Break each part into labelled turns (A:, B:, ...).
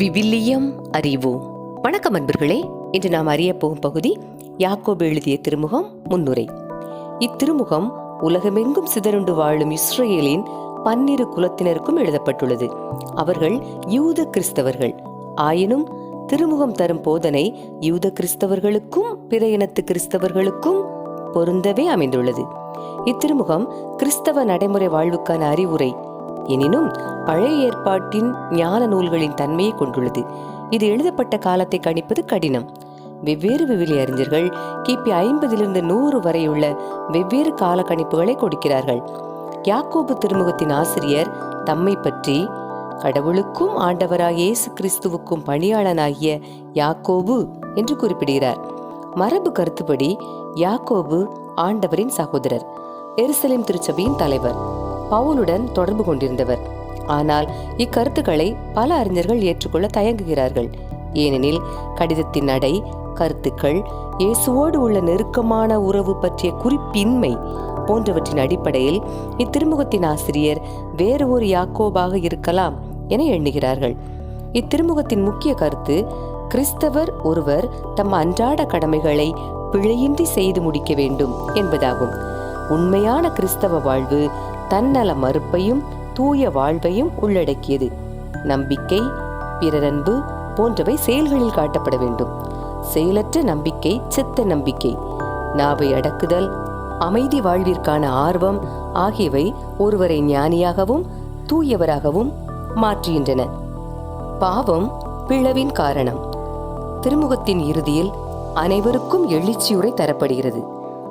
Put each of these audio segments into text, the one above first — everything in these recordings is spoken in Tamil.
A: விவிலியம் அறிவு. வணக்கம் அன்பர்களே இன்று நாம் அறிய போகும் பகுதி யாக்கோபு எழுதிய திருமுகம் முன்னுரை. இத்திருமுகம் உலகமெங்கும் சிதறுண்டு வாழும் இஸ்ரேலின் பன்னிரு குலத்தினருக்கும் எழுதப்பட்டுள்ளது. அவர்கள் யூத கிறிஸ்தவர்கள். ஆயினும் திருமுகம் தரும் போதனை யூத கிறிஸ்தவர்களுக்கும் பிற இனத்து கிறிஸ்தவர்களுக்கும் பொருந்தவே அமைந்துள்ளது. இத்திருமுகம் கிறிஸ்தவ நடைமுறை வாழ்வுக்கான அறிவுரை. எனினும் பழைய ஏற்பாட்டின் ஞான நூல்களின் தன்மையை கொண்டுள்ளது. இது எழுதப்பட்ட காலத்தை கணிப்பது கடினம். வெவ்வேறு விவிலி அறிஞர்கள் கிபி ஐம்பதிலிருந்து நூறு வரையுள்ள வெவ்வேறு கால கணிப்புகளை கொடுக்கிறார்கள். யாக்கோபு திருமுகத்தின் ஆசிரியர் தம்மை பற்றி கடவுளுக்கும் ஆண்டவராக இயேசு கிறிஸ்துவுக்கும் பணியாளனாகிய யாக்கோபு என்று குறிப்பிடுகிறார். மரபு கருத்துப்படி யாக்கோபு ஆண்டவரின் சகோதரர் எருசலேம் திருச்சபையின் தலைவர். பவுலுடன் தொடர்பு கொண்டிருந்தவர். ஆனால் இக்கருத்துக்களை பல அறிஞர்கள் ஏற்றுக்கொள்ள தயங்குகிறார்கள். ஏனெனில் கடிதத்தின் நடை கருத்துக்கள் இயேசுவோடு உள்ள நெருக்கமான உறவு பற்றிய குறிப்பின்மை போன்றவற்றின் அடிப்படையில் இத்திருமுகத்தின் ஆசிரியர் வேறு ஒரு யாக்கோபாக இருக்கலாம் என எண்ணுகிறார்கள். இத்திருமுகத்தின் முக்கிய கருத்து கிறிஸ்தவர் ஒருவர் தம் அன்றாட கடமைகளை பிழையின்றி செய்து முடிக்க வேண்டும் என்பதாகும். உண்மையான கிறிஸ்தவ வாழ்வு தன்னல மறுப்பையும் தூய வாழ்வையும் உள்ளடக்கியது. நம்பிக்கை பிறரன்பு போன்றவை செயல்களில் காட்டப்பட வேண்டும். செயலற்ற நம்பிக்கை செத்த நம்பிக்கை. நாவை அடக்குதல் அமைதி வாழ்விற்கான ஆர்வம் ஆகியவை ஒருவரை ஞானியாகவும் தூயவராகவும் மாற்றுகின்றன. பாவம் பிளவின் காரணம். திருமுகத்தின் இறுதியில் அனைவருக்கும் எழுச்சியுரை தரப்படுகிறது.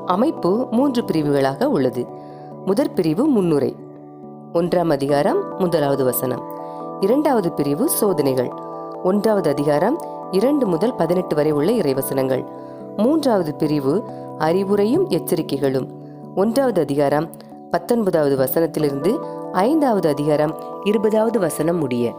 A: அமைப்பு மூன்று பிரிவுகளாக உள்ளது. முதற் பிரிவு முன்னுரை. ஒன்றாம் அதிகாரம் முதலாவது வசனம். இரண்டாவது பிரிவு சோதனைகள். ஒன்றாவது அதிகாரம் இரண்டு முதல் பதினெட்டு வரை உள்ள இறைவசனங்கள். மூன்றாவது பிரிவு அறிவுரையும் எச்சரிக்கைகளும். ஒன்றாவது அதிகாரம் பத்தொன்பதாவது வசனத்திலிருந்து ஐந்தாவது அதிகாரம் இருபதாவது வசனம் முடிய.